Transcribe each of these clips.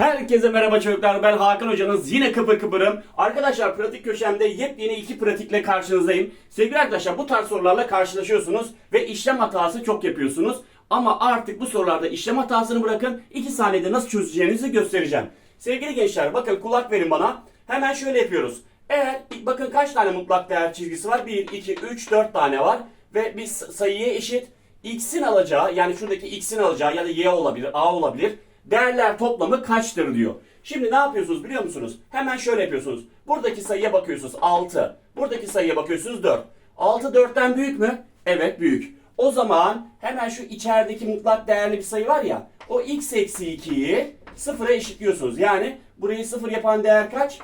Herkese merhaba çocuklar ben Hakan hocanız yine kıpır kıpırım. Arkadaşlar pratik köşemde yepyeni iki pratikle karşınızdayım. Sevgili arkadaşlar bu tarz sorularla karşılaşıyorsunuz ve işlem hatası çok yapıyorsunuz. Ama artık bu sorularda işlem hatasını bırakın 2 saniyede nasıl çözeceğinizi göstereceğim. Sevgili gençler bakın kulak verin bana. Hemen şöyle yapıyoruz. Eğer bakın kaç tane mutlak değer çizgisi var? 1, 2, 3, 4 tane var. Ve bir sayıya eşit. X'in alacağı yani şuradaki X'in alacağı ya da Y olabilir, A olabilir. Değerler toplamı kaçtır diyor. Şimdi ne yapıyorsunuz biliyor musunuz? Hemen şöyle yapıyorsunuz. Buradaki sayıya bakıyorsunuz 6. Buradaki sayıya bakıyorsunuz 4. 6 4'ten büyük mü? Evet büyük. O zaman hemen şu içerideki mutlak değerli bir sayı var ya. O x eksi 2'yi sıfıra eşitliyorsunuz. Yani burayı sıfır yapan değer kaç?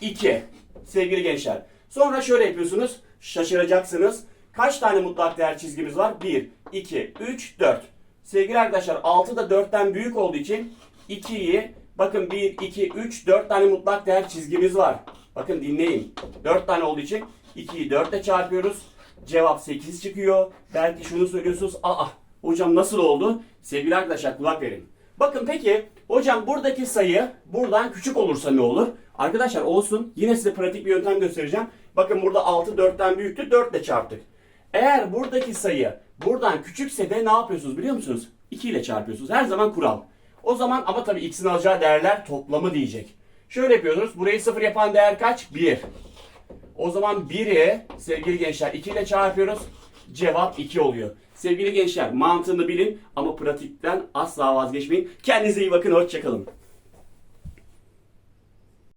2. Sevgili gençler. Sonra şöyle yapıyorsunuz. Şaşıracaksınız. Kaç tane mutlak değer çizgimiz var? 1, 2, 3, 4. Sevgili arkadaşlar 6 da 4'ten büyük olduğu için 2'yi bakın 1, 2, 3, 4 tane mutlak değer çizgimiz var. Bakın dinleyin. 4 tane olduğu için 2'yi 4 ile çarpıyoruz. Cevap 8 çıkıyor. Belki şunu söylüyorsunuz. Aa hocam nasıl oldu? Sevgili arkadaşlar kulak verin. Bakın peki hocam buradaki sayı buradan küçük olursa ne olur? Arkadaşlar olsun. Yine size pratik bir yöntem göstereceğim. Bakın burada 6 4'ten büyüktü. 4 ile çarptık. Eğer buradaki sayı buradan küçükse de ne yapıyorsunuz biliyor musunuz? 2 ile çarpıyorsunuz. Her zaman kural. O zaman ama tabii x'in alacağı değerler toplamı diyecek. Şöyle yapıyoruz. Burayı 0 yapan değer kaç? 1. O zaman 1'i sevgili gençler 2 ile çarpıyoruz. Cevap 2 oluyor. Sevgili gençler mantığını bilin ama pratikten asla vazgeçmeyin. Kendinize iyi bakın. Hoşçakalın.